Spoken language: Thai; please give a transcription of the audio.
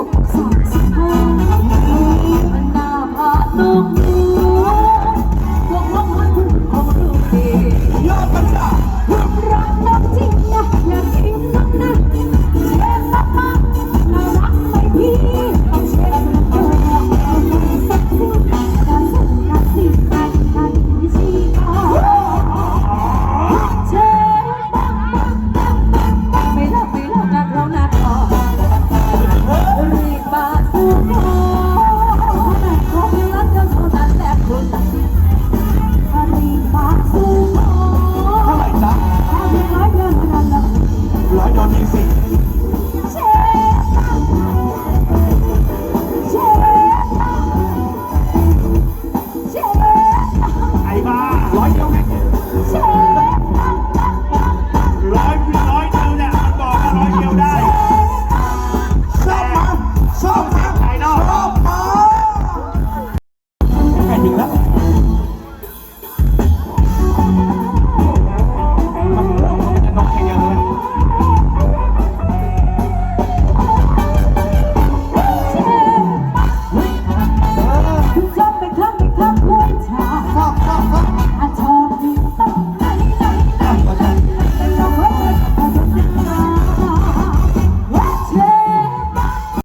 Come on. ไร้อยเดียวไง